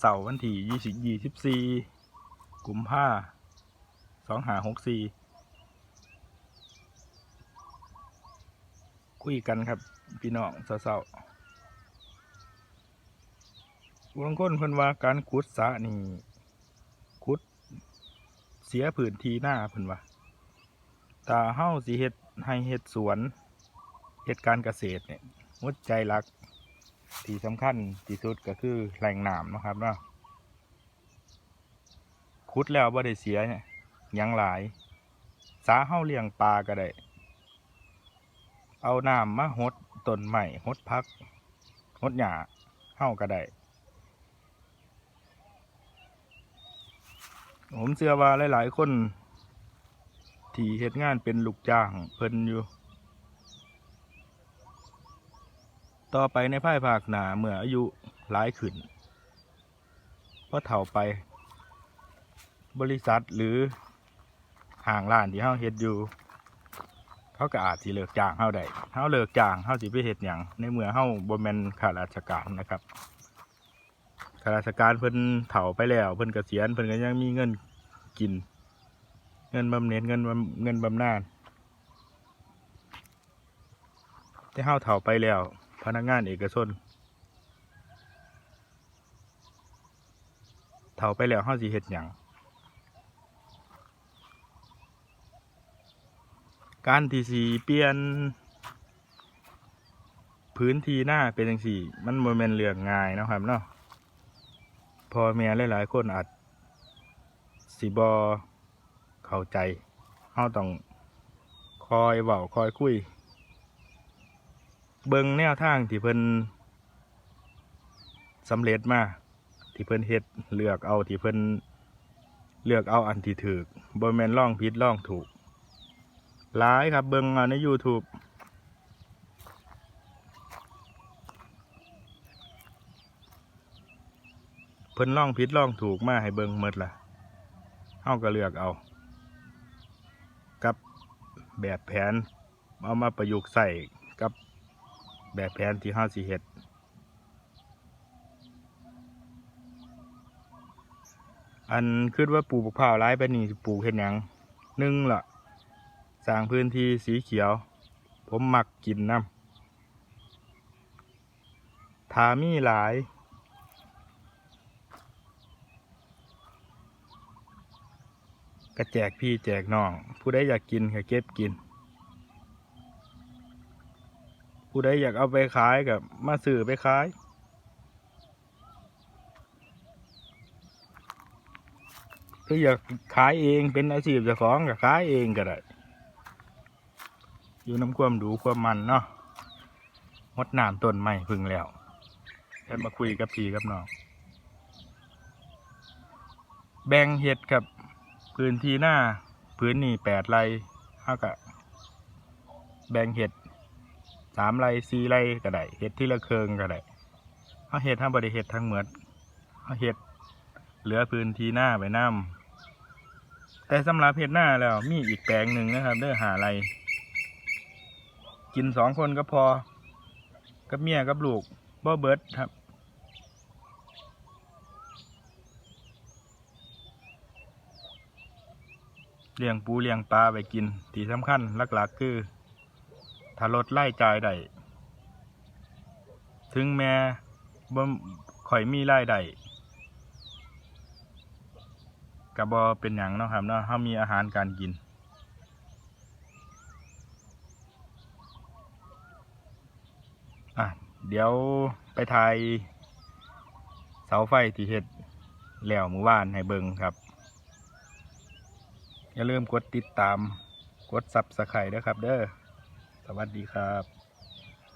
เสาร์วันที่ยี่สิบยี่สิบสี่กุมภาสองหาหกสี่คุยกันครับ พี่น้องเศร้าๆบางคนเพิ่นว่าการขุดสะนี่ขุด เสียพื้นทีหน้าเพิ่นว่าตาเฮาสิเฮ็ดให้เฮ็ดสวนเฮ็ดการเกษตรเนี่ยหัวใจหลัก ที่สำคัญที่สุดก็คือแหล่งน้ำนะครับเนาะขุดแล้วบ่ได้เสียเนี่ยยังหลาย สาเฮาเลี้ยงปลาก็ได้ เอาน้ำมาหดต้นใหม่หดพักหดหญ้าเฮาก็ได้ผมเชื่อว่าหลาย ๆ คน ที่เฮ็ดงานเป็นลูกจ้าง เพิ่นอยู่ ต่อไปในภายภาคหนาเมื่ออายุหลายขึ้นพราะเฒ่าไป บริษัทหรือห้างร้านที่เฮาเฮ็ดอยู่เขาก็อาจสิเลิกจ้างเฮาได้เฮาเลิกจ้างเฮาสิไปเฮ็ดหยังในเมื่อเฮาบ่แม่นข้าราชการนะครับข้าราชการเพิ่นเฒ่าไปแล้ว เพิ่นเกษียณเพิ่นก็ยังมีเงินกิน เงินบำเหน็จเงินเงินบำนาญแต่เฮาเฒ่าไปแล้ว พนักงานเอกชนเฒ่าไปแล้วเฮาสิเฮ็ดหยังการที่สีเปลี่ยน พื้นที่หน้าเป็นจังสี่ มันโมเมนเรื่องง่ายนะครับเนาะพอแม่หลายๆคนอาจสิบอเข้าใจเฮาต้องคอยเว้าคอยคุย เบิงแนวทางที่เพิ่นสำเร็จมาที่เพิ่นเฮ็ดเลือกเอาที่เพิ่นเลือกเอาอันที่ถูกบ่แม่นล่องผิดล่องถูกหลายครับเบิงเอาใน YouTube เพิ่นล่องผิดล่องถูกมาให้เบิงหมดล่ะเฮาก็เลือกเอา กับแบบแผนเอามาประยุกต์ใส่ แบบแผนที่เฮาสิเฮ็ดอันคิดว่าปลูกบักพร้าวหลายไปานนี่ปลูกเฮ็ดหยังหนึ่งล่ะสร้างพื้นที่สีเขียว ผมมักกินน้ำถ้ามีหลายก็แจกพี่แจกน้อง ผู้ใดอยากกินก็เก็บกิน ผู้ใดอยากเอาไปขายกับมาซื้อไปขาย คืออยากขายเองเป็นอาชีพเจ้าของก็ขายเองก็ได้อยู่น้ำความดูความมันเนาะงดน้ำต้นไม้พึ่งแล้วแค่มาคุยกับพี่กับน้องแบ่งเห็ดกับพื้นที่หน้าพื้นนี่แปดไรเท่ากับแบ่งเห็ด สามไรสี่ไรก็ได้เห็ดที่ละเคิงก็ได้เอาเห็ดทั้งบริเห็ดทั้งเหมือดเอาเห็ดเหลือพื้นที่หน้าไปน้ำแต่สำหรับเห็ดหน้าแล้วมีอีกแปลงหนึ่งนะครับ เด้อหาไรกินสองคนก็พอ กับเมียกับลูกบ่เบิดครับเลี้ยงปูเลี้ยงปลาไปกินที่สำคัญหลักๆคือ ถ้าลดไล่จ่ายได้ถึงแม้บ่ข่อยมีรายได้กับบอเป็นอย่างเนาะครับเนาะเฮามีอาหารการกิน อะ เดี๋ยวไปถ่ายเสาไฟที่เฮ็ดแล้วมือว่านให้เบิงครับ อย่าลืมกดติดตามกดซับสไครต์ด้วยครับเด้อ สวัสดีครับ